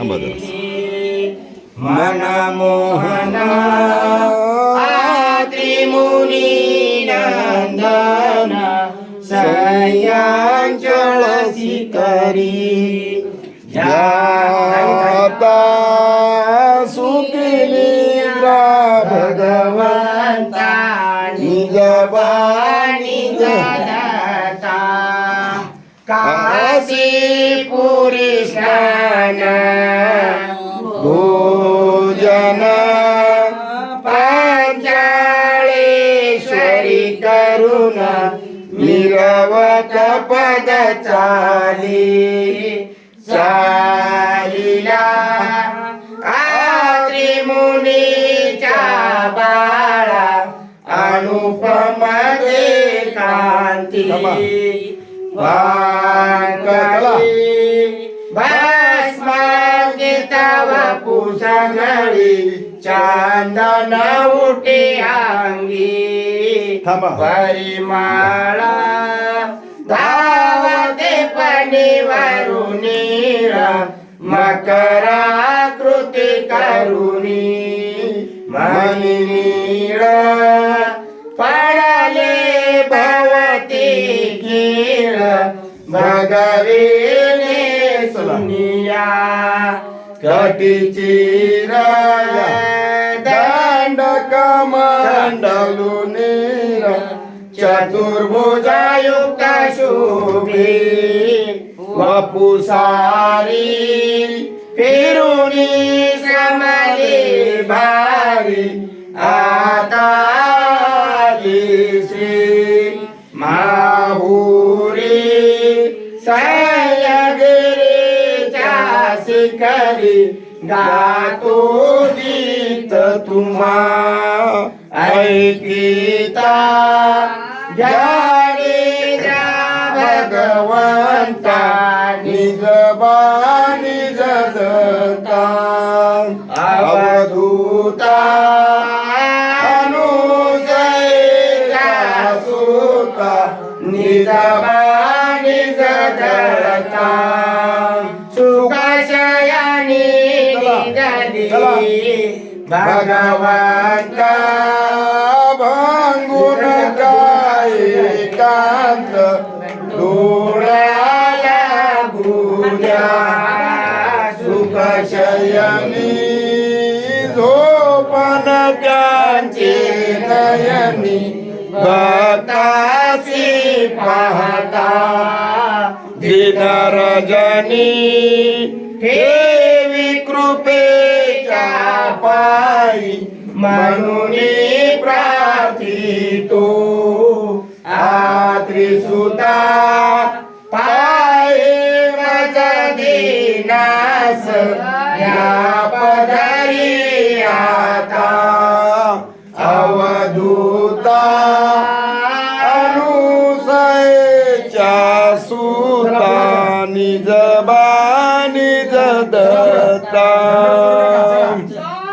थांबा जरा मनमोहन त्रिमुनी नंदन सह्यांचळ शिकरी जाता सुखिनी भगवंता निज निज दाता काशी पुरी स्नान भोजन पांचाळेश्वरी करुण मिरवत पद चाली चालिला आत्री मुनीच्या बाळा अनुपम कांती भस्मांकितव पुसंगळी चांदन उठे अंगी. परिमाळा धावते पणीवरुणी मकराकृती करुणी मणिनीळ भगवीने सुनिया कटीचीर दंड कमंडलू नीर चतुर्भुजायुक्त शोभे वपुसारी फिरुनी समले भारी आता श्री माहुरी करी गातो गीत तुम्हा. ऐकिता ज्ञानीच्या भगवंता निज निज दत्ता अवधूता अनुसयिता सुता निज निज दत्ता भगवंता भांगून काय कांत डोळ्याला गुल्या सुखशयनी झोपन त्यांचे नयनी भक्तासी पाहता दिनरजनी ठेवी कृपेच्या पायी म्हणून प्रार्थितो. आत्रिसुता पाये मज दिनास या पदरी आता. अवधूता अनुसयच्या